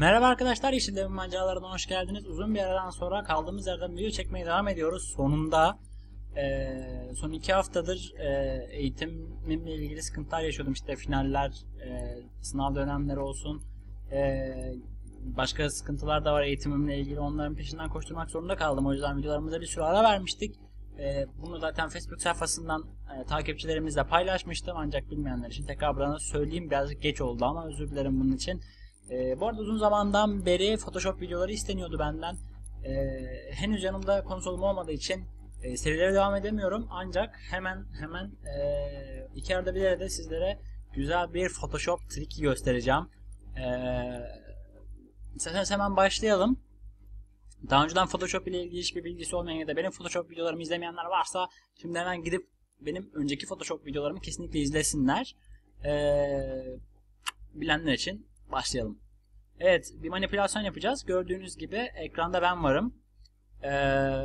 Merhaba arkadaşlar, Yeşil maceralarına hoş geldiniz. Uzun bir aradan sonra kaldığımız yerden video çekmeye devam ediyoruz. Sonunda e, son iki haftadır e, eğitimimle ilgili sıkıntılar yaşıyordum. İşte finaller, e, sınav dönemleri olsun, e, başka sıkıntılar da var eğitimimle ilgili. Onların peşinden koşturmak zorunda kaldım. O yüzden videolarımıza bir sürü ara vermiştik. E, bunu zaten Facebook sayfasından e, takipçilerimizle paylaşmıştım. Ancak bilmeyenler için tekrar bana söyleyeyim. Birazcık geç oldu ama özür dilerim bunun için. E, bu arada uzun zamandan beri Photoshop videoları isteniyordu benden. E, henüz yanımda konsolum olmadığı için e, serilere devam edemiyorum. Ancak hemen hemen e, iki arada bir de sizlere güzel bir Photoshop triki göstereceğim. E, hemen başlayalım. Daha önceden Photoshop ile ilgili hiçbir bilgisi olmayan ya da benim Photoshop videolarımı izlemeyenler varsa şimdi hemen gidip benim önceki Photoshop videolarımı kesinlikle izlesinler. Ee, bilenler için başlayalım. Evet bir manipülasyon yapacağız. Gördüğünüz gibi ekranda ben varım. Ee,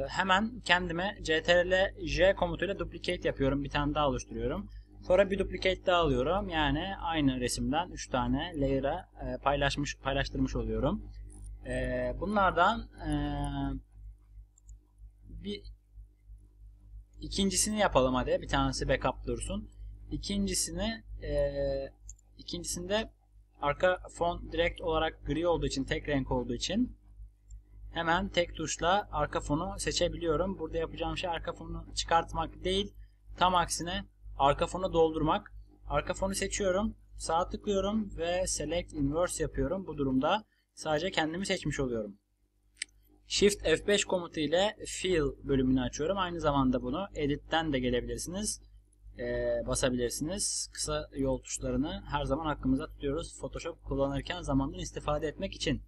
hemen kendime CTRL J komutuyla duplicate yapıyorum. Bir tane daha oluşturuyorum. Sonra bir duplicate daha alıyorum. Yani aynı resimden 3 tane layer'a e, paylaşmış paylaştırmış oluyorum. E, bunlardan e, bir ikincisini yapalım hadi. Bir tanesi backup dursun. İkincisini e, ikincisinde arka fon direkt olarak gri olduğu için tek renk olduğu için hemen tek tuşla arka fonu seçebiliyorum. Burada yapacağım şey arka fonu çıkartmak değil. Tam aksine arka fonu doldurmak. Arka fonu seçiyorum. Sağ tıklıyorum ve select inverse yapıyorum. Bu durumda sadece kendimi seçmiş oluyorum. Shift F5 komutu ile Fill bölümünü açıyorum. Aynı zamanda bunu Edit'ten de gelebilirsiniz. Ee, basabilirsiniz. Kısa yol tuşlarını her zaman aklımıza tutuyoruz. Photoshop kullanırken zamandan istifade etmek için.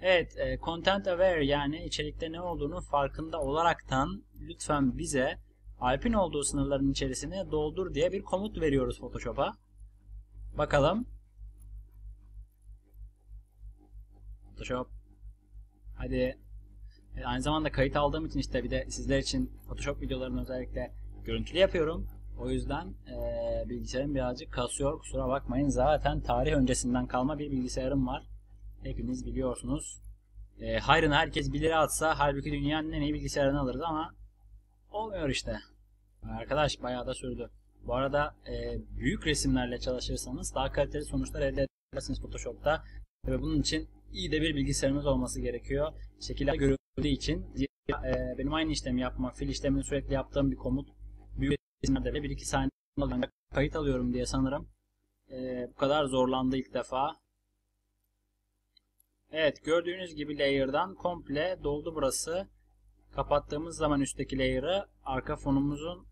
Evet, e, Content Aware yani içerikte ne olduğunu farkında olaraktan lütfen bize Alp'in olduğu sınırların içerisine doldur diye bir komut veriyoruz Photoshop'a. Bakalım. Photoshop. Hadi. E, aynı zamanda kayıt aldığım için işte bir de sizler için Photoshop videolarını özellikle görüntülü yapıyorum. O yüzden e, bilgisayarım birazcık kasıyor. Kusura bakmayın. Zaten tarih öncesinden kalma bir bilgisayarım var. Hepiniz biliyorsunuz. E, hayrını herkes 1 lira atsa halbuki dünyanın en iyi bilgisayarını alırız ama olmuyor işte. Arkadaş bayağı da sürdü. Bu arada e, büyük resimlerle çalışırsanız daha kaliteli sonuçlar elde edersiniz Photoshop'ta. Ve bunun için iyi de bir bilgisayarınız olması gerekiyor. Şekiller görüldüğü için e, benim aynı işlemi yapmak, fil işlemini sürekli yaptığım bir komut büyük resimlerde de 1-2 saniye kayıt alıyorum diye sanırım. E, bu kadar zorlandı ilk defa. Evet gördüğünüz gibi layer'dan komple doldu burası. Kapattığımız zaman üstteki layer'ı arka fonumuzun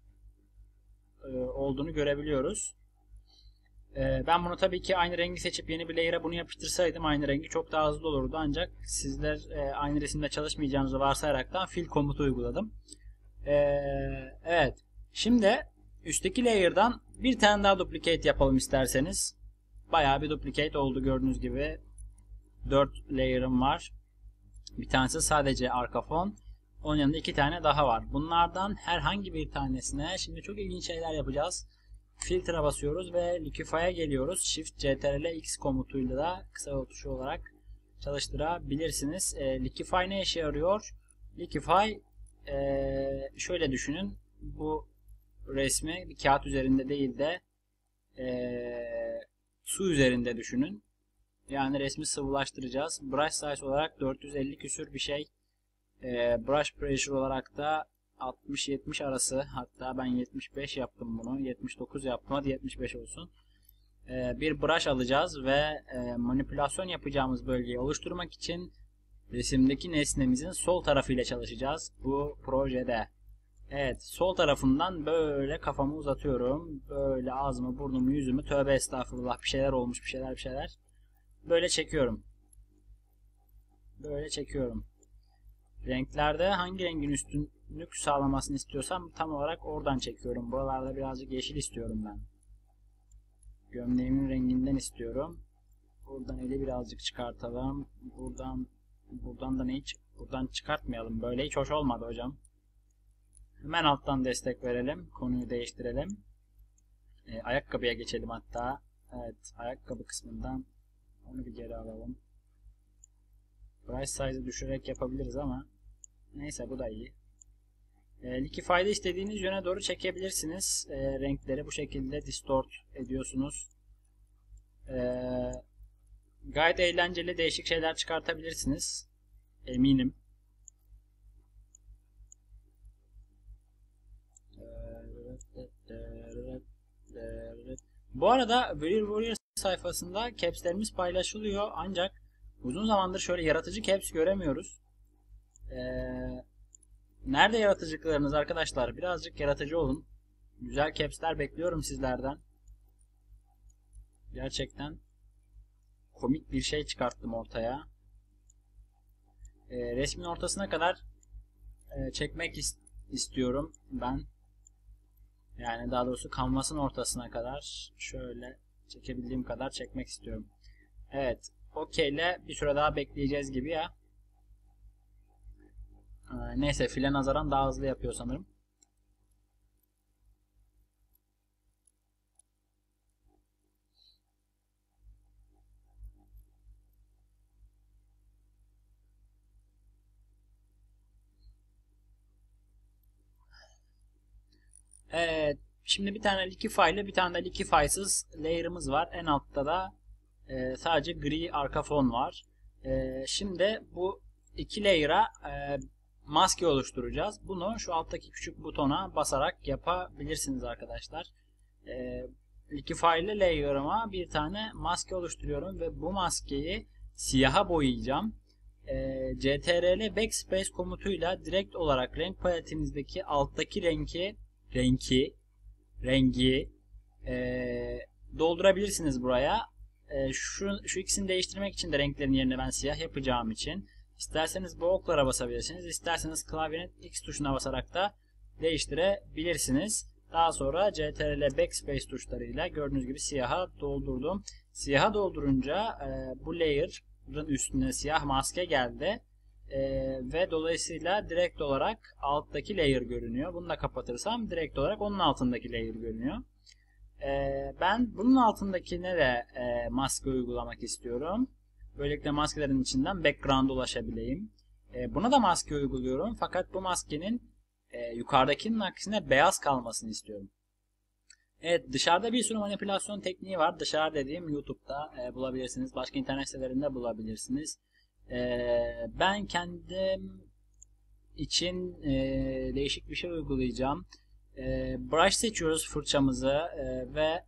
e, olduğunu görebiliyoruz. E, ben bunu tabii ki aynı rengi seçip yeni bir layer'a bunu yapıştırsaydım aynı rengi çok daha hızlı olurdu. Ancak sizler e, aynı resimde çalışmayacağınızı varsayaraktan fill komutu uyguladım. E, evet. Şimdi üstteki layer'dan bir tane daha duplicate yapalım isterseniz. Bayağı bir duplicate oldu gördüğünüz gibi. 4 layer'ım var. Bir tanesi sadece arka fon. Onun yanında iki tane daha var. Bunlardan herhangi bir tanesine şimdi çok ilginç şeyler yapacağız. Filtre basıyoruz ve Liquify'a geliyoruz. Shift CTRL X komutuyla da kısa tuşu olarak çalıştırabilirsiniz. E, Liquify ne işe yarıyor? Liquify e, şöyle düşünün. Bu resmi bir kağıt üzerinde değil de e, su üzerinde düşünün. Yani resmi sıvılaştıracağız. Brush size olarak 450 küsür bir şey. E, brush pressure olarak da 60-70 arası. Hatta ben 75 yaptım bunu. 79 yaptım. Hadi 75 olsun. E, bir brush alacağız ve e, manipülasyon yapacağımız bölgeyi oluşturmak için resimdeki nesnemizin sol tarafıyla çalışacağız. Bu projede. Evet sol tarafından böyle kafamı uzatıyorum. Böyle ağzımı, burnumu, yüzümü tövbe estağfurullah bir şeyler olmuş bir şeyler bir şeyler. Böyle çekiyorum. Böyle çekiyorum. Renklerde hangi rengin üstünlük sağlamasını istiyorsam tam olarak oradan çekiyorum. Buralarda birazcık yeşil istiyorum ben. Gömleğimin renginden istiyorum. Buradan eli birazcık çıkartalım. Buradan buradan da ne hiç buradan çıkartmayalım. Böyle hiç hoş olmadı hocam. Hemen alttan destek verelim. Konuyu değiştirelim. E, ayakkabıya geçelim hatta. Evet ayakkabı kısmından onu bir geri alalım. Brush size'ı düşürerek yapabiliriz ama neyse bu da iyi. E, Liquify'da istediğiniz yöne doğru çekebilirsiniz. E, renkleri bu şekilde distort ediyorsunuz. E, gayet eğlenceli değişik şeyler çıkartabilirsiniz. Eminim. Bu arada Warrior Warrior sayfasında caps'lerimiz paylaşılıyor ancak uzun zamandır şöyle yaratıcı caps göremiyoruz. Ee, nerede yaratıcılıklarınız arkadaşlar? Birazcık yaratıcı olun. Güzel caps'ler bekliyorum sizlerden. Gerçekten komik bir şey çıkarttım ortaya. Ee, resmin ortasına kadar e, çekmek ist istiyorum ben. Yani daha doğrusu kanvasın ortasına kadar şöyle çekebildiğim kadar çekmek istiyorum. Evet. OK ile bir süre daha bekleyeceğiz gibi ya. Ee, neyse file nazaran daha hızlı yapıyor sanırım. Evet. Şimdi bir tane Liquify ile bir tane de Liquify'sız layer'ımız var. En altta da e, sadece gri arka fon var. E, şimdi bu iki layer'a e, maske oluşturacağız. Bunu şu alttaki küçük butona basarak yapabilirsiniz arkadaşlar. E, Liquify ile layer'ıma bir tane maske oluşturuyorum ve bu maskeyi siyaha boyayacağım. E, CTRL Backspace komutuyla direkt olarak renk paletinizdeki alttaki renki renki rengi e, doldurabilirsiniz buraya. E, şu, şu ikisini değiştirmek için de renklerin yerine ben siyah yapacağım için isterseniz bu oklara basabilirsiniz. isterseniz klavyenin X tuşuna basarak da değiştirebilirsiniz. Daha sonra CTRL Backspace tuşlarıyla gördüğünüz gibi siyaha doldurdum. Siyaha doldurunca e, bu layer'ın üstüne siyah maske geldi. Ee, ve dolayısıyla direkt olarak alttaki layer görünüyor. Bunu da kapatırsam direkt olarak onun altındaki layer görünüyor. Ee, ben bunun altındakine de e, maske uygulamak istiyorum. Böylelikle maskelerin içinden background ulaşabileyim. Ee, buna da maske uyguluyorum. Fakat bu maskenin e, yukarıdakinin aksine beyaz kalmasını istiyorum. Evet dışarıda bir sürü manipülasyon tekniği var. Dışarı dediğim YouTube'da e, bulabilirsiniz. Başka internet sitelerinde bulabilirsiniz. Ee, ben kendim için e, değişik bir şey uygulayacağım. E, brush seçiyoruz fırçamızı e, ve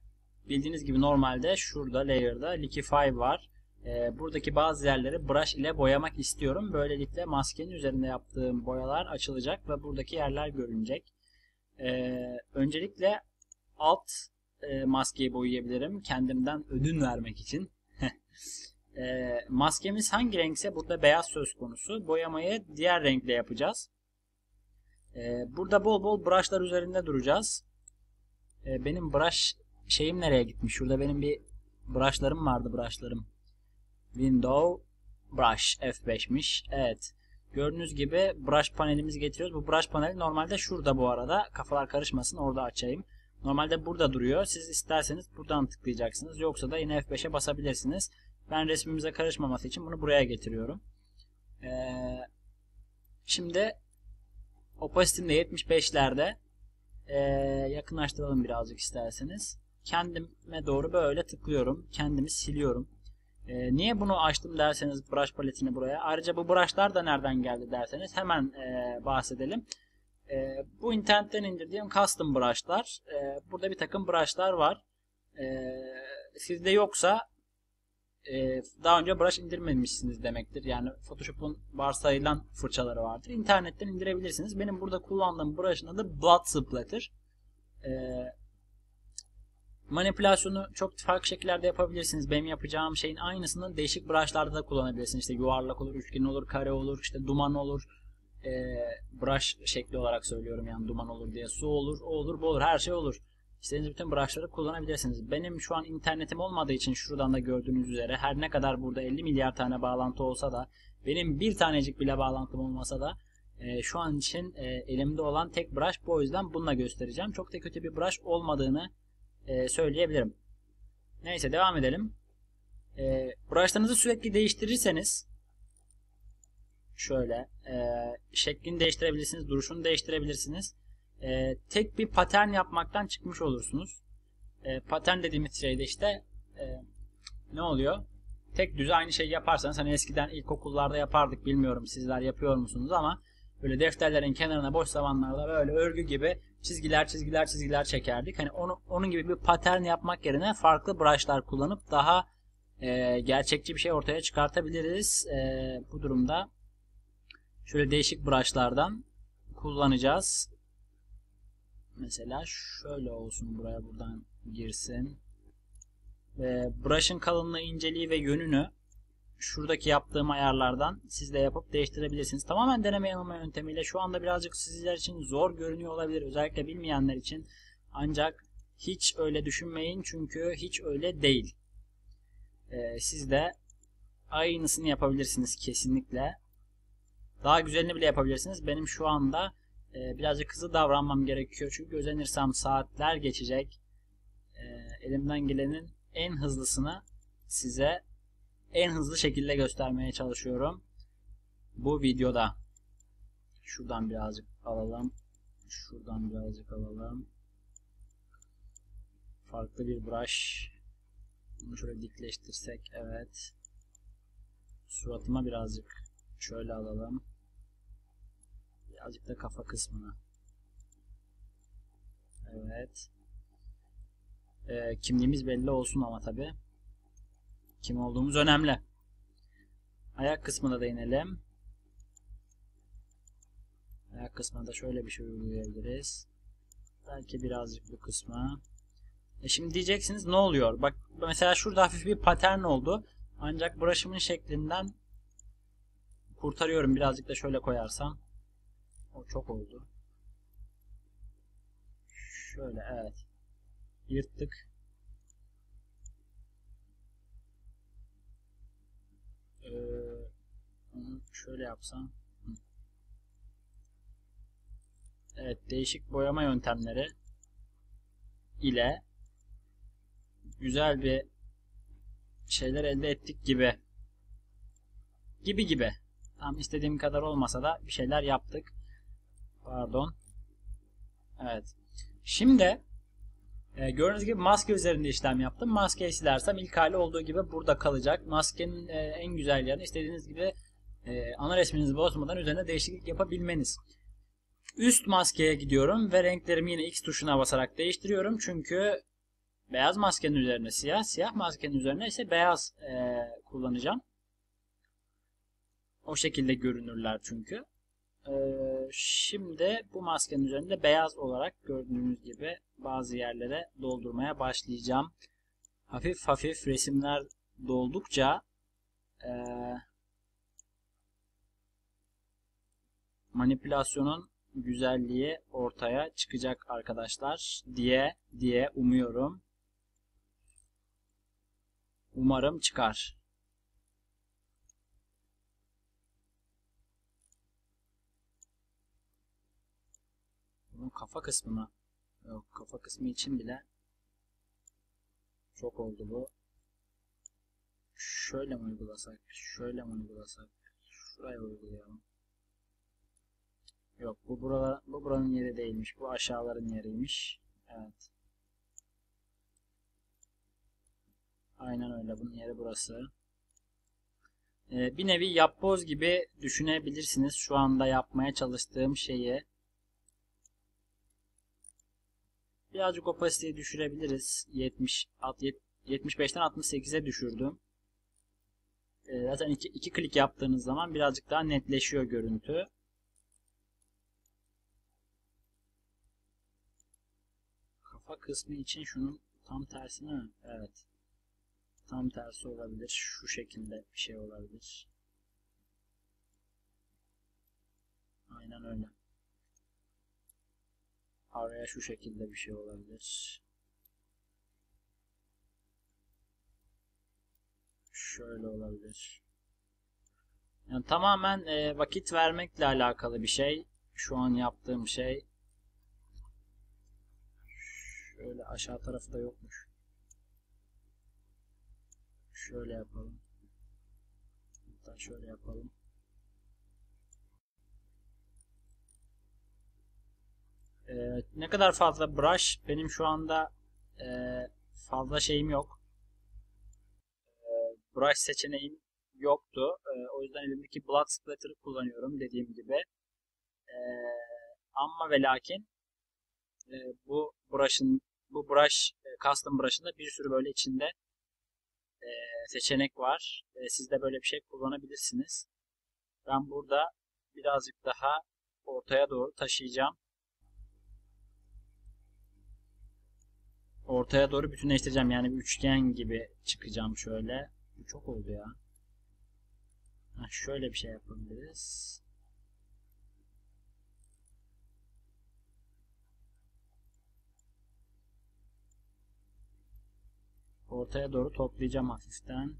bildiğiniz gibi normalde şurada layer'da Liquify var. E, buradaki bazı yerleri brush ile boyamak istiyorum. Böylelikle maskenin üzerinde yaptığım boyalar açılacak ve buradaki yerler görünecek. E, öncelikle alt e, maskeyi boyayabilirim. Kendimden ödün vermek için. E, maskemiz hangi renkse burada beyaz söz konusu. Boyamayı diğer renkle yapacağız. E, burada bol bol brushlar üzerinde duracağız. E, benim brush şeyim nereye gitmiş? Şurada benim bir brushlarım vardı brushlarım. Window brush F5'miş. Evet. Gördüğünüz gibi brush panelimizi getiriyoruz. Bu brush paneli normalde şurada bu arada. Kafalar karışmasın orada açayım. Normalde burada duruyor. Siz isterseniz buradan tıklayacaksınız. Yoksa da yine F5'e basabilirsiniz. Ben resmimize karışmaması için bunu buraya getiriyorum. Ee, şimdi opacity'm de 75'lerde ee, yakınlaştıralım birazcık isterseniz. Kendime doğru böyle tıklıyorum. Kendimi siliyorum. Ee, niye bunu açtım derseniz brush paletini buraya. Ayrıca bu brushlar da nereden geldi derseniz hemen ee, bahsedelim. E, bu internetten indirdiğim custom brushlar. E, burada bir takım brushlar var. E, sizde yoksa e, daha önce brush indirmemişsiniz demektir. Yani Photoshop'un varsayılan fırçaları vardır. İnternetten indirebilirsiniz. Benim burada kullandığım brush'ın adı Blood Splatter. E, manipülasyonu çok farklı şekillerde yapabilirsiniz. Benim yapacağım şeyin aynısını değişik brush'larda da kullanabilirsiniz. İşte yuvarlak olur, üçgen olur, kare olur, işte duman olur. E, brush şekli olarak söylüyorum yani duman olur diye. Su olur, o olur, bu olur, her şey olur. İstediğiniz bütün brushları kullanabilirsiniz. Benim şu an internetim olmadığı için şuradan da gördüğünüz üzere her ne kadar burada 50 milyar tane bağlantı olsa da benim bir tanecik bile bağlantım olmasa da e, şu an için e, elimde olan tek brush bu o yüzden bununla göstereceğim. Çok da kötü bir brush olmadığını e, söyleyebilirim. Neyse devam edelim. E, brushlarınızı sürekli değiştirirseniz şöyle e, şeklini değiştirebilirsiniz, duruşunu değiştirebilirsiniz. E, tek bir patern yapmaktan çıkmış olursunuz. E, patern dediğimiz şeyde işte e, ne oluyor? Tek düz aynı şeyi yaparsanız hani eskiden ilkokullarda yapardık bilmiyorum sizler yapıyor musunuz ama böyle defterlerin kenarına boş zamanlarda böyle örgü gibi çizgiler çizgiler çizgiler çekerdik. Hani onu, onun gibi bir patern yapmak yerine farklı brushlar kullanıp daha e, gerçekçi bir şey ortaya çıkartabiliriz. E, bu durumda şöyle değişik brushlardan kullanacağız. Mesela şöyle olsun buraya buradan girsin. Ve brush'ın kalınlığı, inceliği ve yönünü şuradaki yaptığım ayarlardan siz de yapıp değiştirebilirsiniz. Tamamen deneme yanılma yöntemiyle şu anda birazcık sizler için zor görünüyor olabilir. Özellikle bilmeyenler için. Ancak hiç öyle düşünmeyin çünkü hiç öyle değil. Ee, siz de aynısını yapabilirsiniz kesinlikle. Daha güzelini bile yapabilirsiniz. Benim şu anda e, birazcık hızlı davranmam gerekiyor. Çünkü özenirsem saatler geçecek. E, elimden gelenin en hızlısını size en hızlı şekilde göstermeye çalışıyorum. Bu videoda. Şuradan birazcık alalım. Şuradan birazcık alalım. Farklı bir brush. Bunu şöyle dikleştirsek. Evet. Suratıma birazcık şöyle alalım. Birazcık da kafa kısmına. Evet. Ee, kimliğimiz belli olsun ama tabi. Kim olduğumuz önemli. Ayak kısmına da inelim. Ayak kısmına da şöyle bir şey uygulayabiliriz. Belki birazcık bu kısma. E şimdi diyeceksiniz ne oluyor? Bak mesela şurada hafif bir patern oldu. Ancak brush'ımın şeklinden kurtarıyorum. Birazcık da şöyle koyarsam. O çok oldu. Şöyle evet. Yırttık. Ee, şöyle yapsam. Evet değişik boyama yöntemleri ile güzel bir şeyler elde ettik gibi. Gibi gibi. Tam istediğim kadar olmasa da bir şeyler yaptık. Pardon. Evet. Şimdi e, gördüğünüz gibi maske üzerinde işlem yaptım. Maskeyi silersem ilk hali olduğu gibi burada kalacak. Maskenin e, en güzel yanı istediğiniz gibi e, ana resminizi bozmadan üzerine değişiklik yapabilmeniz. Üst maskeye gidiyorum ve renklerimi yine X tuşuna basarak değiştiriyorum. Çünkü beyaz maskenin üzerine siyah, siyah maskenin üzerine ise beyaz e, kullanacağım. O şekilde görünürler çünkü. Ee, şimdi bu maskenin üzerinde beyaz olarak gördüğünüz gibi bazı yerlere doldurmaya başlayacağım. Hafif hafif resimler doldukça e, manipülasyonun güzelliği ortaya çıkacak arkadaşlar diye diye umuyorum. Umarım çıkar. Bunun kafa kısmına yok kafa kısmı için bile çok oldu bu. Şöyle mi uygulasak? Şöyle mi uygulasak? Şuraya uygulayalım. Yok bu buralar, bu buranın yeri değilmiş. Bu aşağıların yeriymiş. Evet. Aynen öyle. Bunun yeri burası. Ee, bir nevi yapboz gibi düşünebilirsiniz. Şu anda yapmaya çalıştığım şeyi. Birazcık opasiteyi düşürebiliriz. 70, 75'ten 68'e düşürdüm. Ee, zaten iki, iki klik yaptığınız zaman birazcık daha netleşiyor görüntü. Kafa kısmı için şunun tam tersine mi? Evet. Tam tersi olabilir. Şu şekilde bir şey olabilir. Aynen öyle. Araya şu şekilde bir şey olabilir. Şöyle olabilir. Yani tamamen e, vakit vermekle alakalı bir şey. Şu an yaptığım şey. Şöyle aşağı tarafı da yokmuş. Şöyle yapalım. Hatta şöyle yapalım. Ee, ne kadar fazla brush benim şu anda e, fazla şeyim yok. E, brush seçeneğim yoktu. E, o yüzden elimdeki blood splatter'ı kullanıyorum dediğim gibi. E, ama ve lakin e, bu brush'ın bu brush e, custom brush'ın da bir sürü böyle içinde e, seçenek var. E, siz de böyle bir şey kullanabilirsiniz. Ben burada birazcık daha ortaya doğru taşıyacağım. Ortaya doğru bütünleştireceğim. Yani bir üçgen gibi çıkacağım şöyle. Bu çok oldu ya. Ha, şöyle bir şey yapabiliriz. Ortaya doğru toplayacağım hafiften.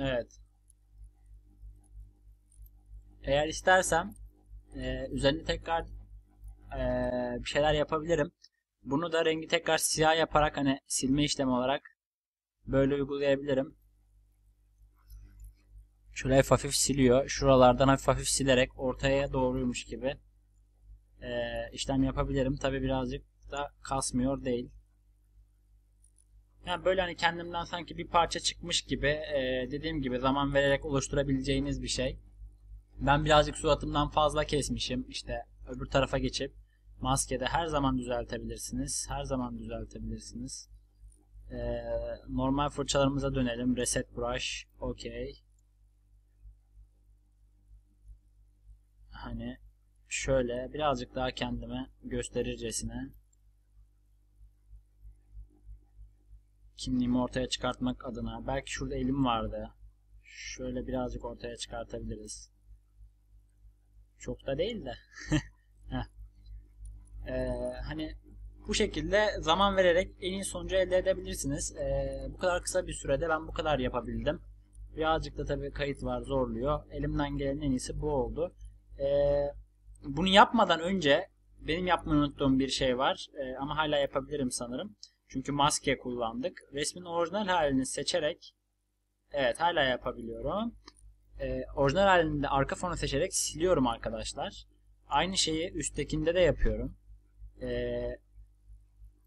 Evet. Eğer istersem e, üzerine tekrar e, bir şeyler yapabilirim. Bunu da rengi tekrar siyah yaparak hani silme işlemi olarak böyle uygulayabilirim. Şöyle hafif hafif siliyor. Şuralardan hafif hafif silerek ortaya doğruymuş gibi e, işlem yapabilirim. Tabi birazcık da kasmıyor değil. Yani böyle hani kendimden sanki bir parça çıkmış gibi e, dediğim gibi zaman vererek oluşturabileceğiniz bir şey. Ben birazcık suratımdan fazla kesmişim. İşte öbür tarafa geçip maskede her zaman düzeltebilirsiniz. Her zaman düzeltebilirsiniz. E, normal fırçalarımıza dönelim. Reset brush. Okey. Hani şöyle birazcık daha kendime gösterircesine kimliğimi ortaya çıkartmak adına. Belki şurada elim vardı. Şöyle birazcık ortaya çıkartabiliriz. Çok da değil de. ee, hani bu şekilde zaman vererek en iyi sonucu elde edebilirsiniz. Ee, bu kadar kısa bir sürede ben bu kadar yapabildim. Birazcık da tabii kayıt var zorluyor. Elimden gelen en iyisi bu oldu. Ee, bunu yapmadan önce benim yapmayı unuttuğum bir şey var. Ee, ama hala yapabilirim sanırım. Çünkü maske kullandık. Resmin orijinal halini seçerek evet hala yapabiliyorum. Ee, orijinal halinde arka fonu seçerek siliyorum arkadaşlar. Aynı şeyi üsttekinde de yapıyorum. Ee,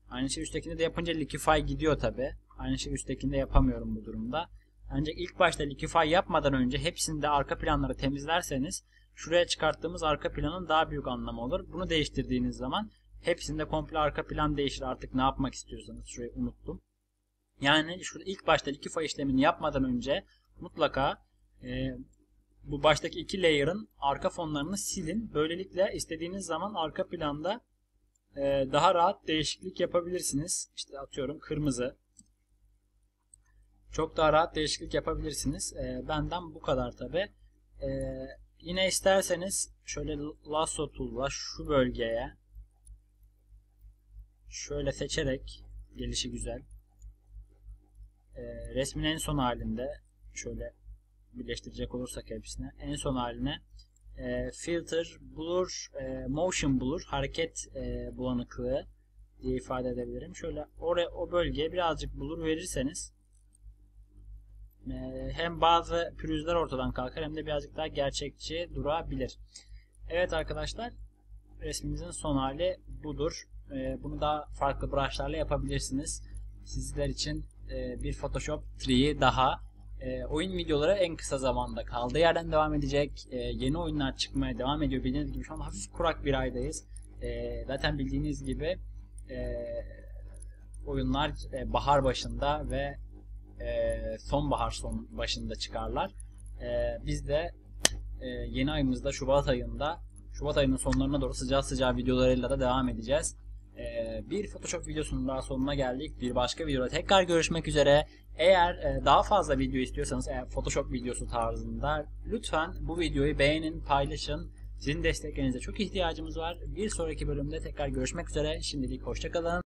aynı şeyi üsttekinde de yapınca Liquify gidiyor tabi. Aynı şeyi üsttekinde yapamıyorum bu durumda. Ancak ilk başta Liquify yapmadan önce hepsinde arka planları temizlerseniz şuraya çıkarttığımız arka planın daha büyük anlamı olur. Bunu değiştirdiğiniz zaman Hepsinde komple arka plan değişir artık ne yapmak istiyorsanız. Şurayı unuttum. Yani şurada ilk başta iki fay işlemini yapmadan önce mutlaka e, bu baştaki iki layer'ın arka fonlarını silin. Böylelikle istediğiniz zaman arka planda e, daha rahat değişiklik yapabilirsiniz. İşte atıyorum kırmızı. Çok daha rahat değişiklik yapabilirsiniz. E, benden bu kadar tabi. E, yine isterseniz şöyle lasso tool'la şu bölgeye şöyle seçerek gelişi güzel e, resmin en son halinde şöyle birleştirecek olursak hepsine en son haline e, filter blur e, motion blur hareket e, bulanıklığı diye ifade edebilirim. Şöyle oraya o bölgeye birazcık blur verirseniz e, hem bazı pürüzler ortadan kalkar hem de birazcık daha gerçekçi durabilir. Evet arkadaşlar resmimizin son hali budur. E, bunu daha farklı brushlarla yapabilirsiniz. Sizler için e, bir Photoshop 3'yi daha e, oyun videoları en kısa zamanda kaldığı yerden devam edecek. E, yeni oyunlar çıkmaya devam ediyor. Bildiğiniz gibi şu an hafif kurak bir aydayız. Zaten bildiğiniz gibi oyunlar bahar başında ve sonbahar son başında çıkarlar. Biz de yeni ayımızda Şubat ayında Şubat ayının sonlarına doğru sıcağı sıcağı videolarıyla da devam edeceğiz. Ee, bir Photoshop videosunun daha sonuna geldik. Bir başka videoda tekrar görüşmek üzere. Eğer e, daha fazla video istiyorsanız eğer Photoshop videosu tarzında lütfen bu videoyu beğenin, paylaşın. Sizin desteklerinize çok ihtiyacımız var. Bir sonraki bölümde tekrar görüşmek üzere. Şimdilik hoşçakalın.